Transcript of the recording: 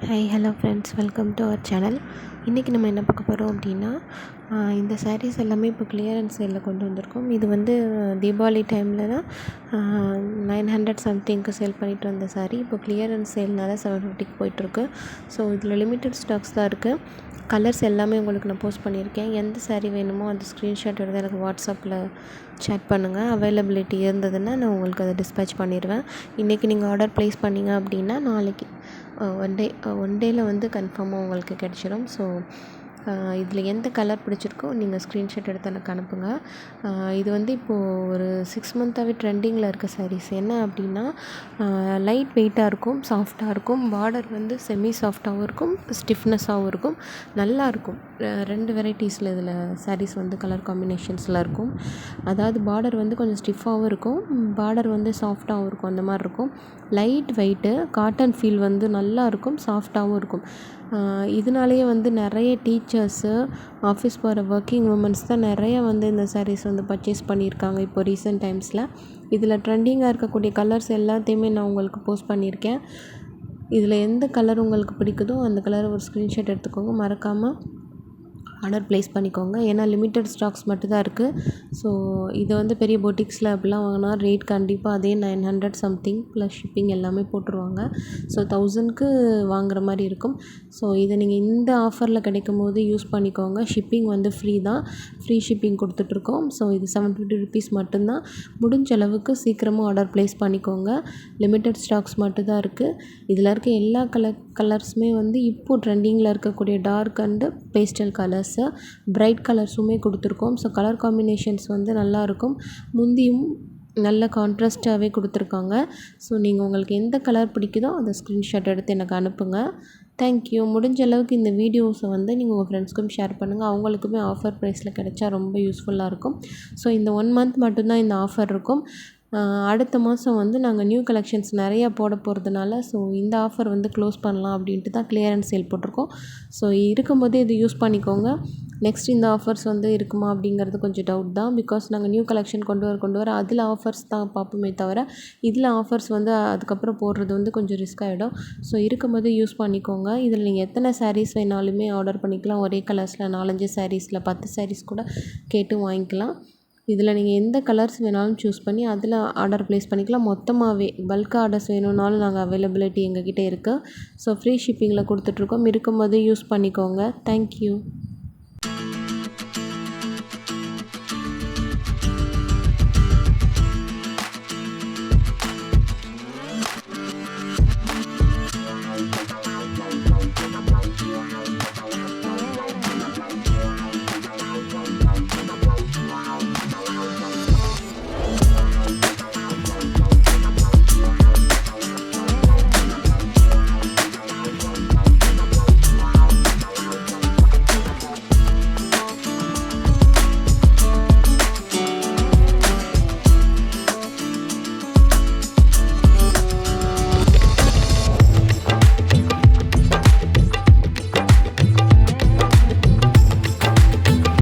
Hi hello friends welcome to our channel இன்றைக்கி நம்ம என்ன பார்க்க போகிறோம் அப்படின்னா இந்த ஸேரீஸ் எல்லாமே இப்போ கிளியரன்ஸ் சேலில் கொண்டு வந்திருக்கோம். இது வந்து தீபாவளி டைமில் தான் நைன் ஹண்ட்ரட் சம்திங்க்கு சேல் பண்ணிட்டு வந்த saree. இப்போ கிளியரன்ஸ் சேல்னால செவன் ஃபிஃப்டிக்கு போயிட்டுருக்கு ஸோ இதில் லிமிட்டட் ஸ்டாக்ஸ் தான் இருக்குது கலர்ஸ் எல்லாமே உங்களுக்கு நான் போஸ்ட் பண்ணியிருக்கேன். எந்த ஸேரீ வேணுமோ அந்த ஸ்க்ரீன்ஷாட் எடுத்து எனக்கு வாட்ஸ்அப்பில் சேட் பண்ணுங்கள் அவைலபிலிட்டி இருந்ததுன்னா நான் உங்களுக்கு அதை டிஸ்பேச் பண்ணிடுவேன் இன்றைக்கி நீங்கள் ஆர்டர் ப்ளேஸ் பண்ணிங்க அப்படின்னா நாளைக்கு ஒன் டே ஒன் டேயில் வந்து கன்ஃபார்மாக உங்களுக்கு கிடச்சிரும். ஸோ இதில் எந்த கலர் பிடிச்சிருக்கோ நீங்கள் ஸ்க்ரீன்ஷாட் எடுத்து எனக்கு அனுப்புங்க. இது வந்து இப்போது ஒரு சிக்ஸ் மந்த்தாகவே ட்ரெண்டிங்கில் இருக்க sarees. என்ன அப்படின்னா லைட் வெயிட்டாக இருக்கும் சாஃப்டாக இருக்கும் பார்டர் வந்து செமி சாஃப்டாகவும் இருக்கும் ஸ்டிஃப்னஸாகவும் இருக்கும் நல்லாயிருக்கும் ரெண்டு வெரைட்டிஸில் இதில் sarees வந்து கலர் காம்பினேஷன்ஸில் இருக்கும். அதாவது பார்டர் வந்து கொஞ்சம் ஸ்டிஃபாகவும் இருக்கும் பார்டர் வந்து சாஃப்டாகவும் இருக்கும் அந்த மாதிரி இருக்கும். லைட் வெயிட்டு காட்டன் ஃபீல் வந்து நல்லாயிருக்கும் சாஃப்டாகவும் இருக்கும். இதனாலேயே வந்து நிறைய டீச்சர்ஸு ஆஃபீஸ் போகிற ஒர்க்கிங் உமன்ஸ் தான் நிறைய வந்து இந்த சாரீஸ் வந்து பர்ச்சேஸ் பண்ணியிருக்காங்க இப்போ ரீசெண்ட் டைம்ஸில் இதில் ட்ரெண்டிங்காக இருக்கக்கூடிய கலர்ஸ் எல்லாத்தையுமே நான் உங்களுக்கு போஸ்ட் பண்ணியிருக்கேன். இதில் எந்த கலர் உங்களுக்கு பிடிக்குதோ அந்த கலரை ஒரு ஸ்க்ரீன்ஷாட் எடுத்துக்கோங்க. மறக்காமல் ஆர்டர் ப்ளேஸ் பண்ணிக்கோங்க. ஏன்னா லிமிட்டட் ஸ்டாக்ஸ் மட்டும்தான் இருக்குது ஸோ இதை வந்து பெரிய பொட்டிக்ஸில் அப்படிலாம் வாங்கினா ரேட் கண்டிப்பாக அதே nine hundred something plus shipping எல்லாமே போட்டுருவாங்க. ஸோ தௌசண்ட்க்கு வாங்குற மாதிரி இருக்கும். ஸோ இதை நீங்கள் இந்த ஆஃபரில் கிடைக்கும் போது யூஸ் பண்ணிக்கோங்க. ஷிப்பிங் வந்து ஃப்ரீ தான். ஃப்ரீ ஷிப்பிங் கொடுத்துட்ருக்கோம். ஸோ இது செவன் ஃபிஃப்டி ருபீஸ் மட்டும்தான். முடிஞ்ச அளவுக்கு சீக்கிரமாக ஆர்டர் ப்ளேஸ் பண்ணிக்கோங்க. லிமிட்டட் ஸ்டாக்ஸ் மட்டும்தான் இருக்குது இதில் இருக்க எல்லா கலர் கலர்ஸுமே வந்து இப்போது ட்ரெண்டிங்கில் இருக்கக்கூடிய dark and pastel colours. Bright கலர்ஸுமே கொடுத்துருக்கோம். ஸோ கலர் காம்பினேஷன்ஸ் வந்து நல்லாயிருக்கும். முந்தியும் நல்ல கான்ட்ராஸ்ட்டாகவே கொடுத்துருக்காங்க. ஸோ நீங்கள் உங்களுக்கு எந்த கலர் பிடிக்குதோ அந்த ஸ்க்ரீன்ஷாட் எடுத்து எனக்கு அனுப்புங்க. தேங்க்யூ முடிஞ்ச அளவுக்கு இந்த வீடியோஸை வந்து நீங்கள் உங்கள் ஃப்ரெண்ட்ஸ்க்கும் ஷேர் பண்ணுங்கள் அவங்களுக்குமே ஆஃபர் ப்ரைஸில் கிடைச்சா ரொம்ப யூஸ்ஃபுல்லாக இருக்கும். ஸோ இந்த ஒன் மந்த் மட்டும்தான் இந்த ஆஃபர் இருக்கும். அடுத்த மாதம் வந்து நாங்கள் நியூ கலெக்ஷன்ஸ் நிறையா போட போகிறதுனால ஸோ இந்த ஆஃபர் வந்து க்ளோஸ் பண்ணலாம் அப்படின்ட்டு தான் கிளியரன்ஸ் சேல் போட்டிருக்கோம். ஸோ இருக்கும்போதே இது யூஸ் பண்ணிக்கோங்க. நெக்ஸ்ட் இந்த ஆஃபர்ஸ் வந்து இருக்குமா அப்படிங்கிறது கொஞ்சம் டவுட் தான். பிகாஸ் நாங்கள் நியூ கலெக்ஷன் கொண்டு வர கொண்டு வர அதில் ஆஃபர்ஸ் தான் பார்ப்போமே தவிர இதில் ஆஃபர்ஸ் வந்து அதுக்கப்புறம் போடுறது வந்து கொஞ்சம் ரிஸ்க் ஆகிடும் ஸோ இருக்கும்போது யூஸ் பண்ணிக்கோங்க. இதில் நீங்கள் எத்தனை சாரீஸ் வேணாலுமே ஆர்டர் பண்ணிக்கலாம். ஒரே கலர்ஸில் நாலஞ்சு சாரீஸில் பத்து சாரீஸ் கூட கேட்டு வாங்கிக்கலாம். இதில் நீங்கள் எந்த கலர்ஸ் வேணாலும் சூஸ் பண்ணி அதில் ஆர்டர் ப்ளேஸ் பண்ணிக்கலாம். மொத்தமாகவே பல்க் ஆர்டர்ஸ் வேணும்னாலும் நாங்கள் அவைலபிலிட்டி எங்ககிட்ட இருக்குது ஸோ ஃப்ரீ ஷிப்பிங்கில் கொடுத்துட்ருக்கோம். இருக்கும்போது யூஸ் பண்ணிக்கோங்க. தேங்க்யூ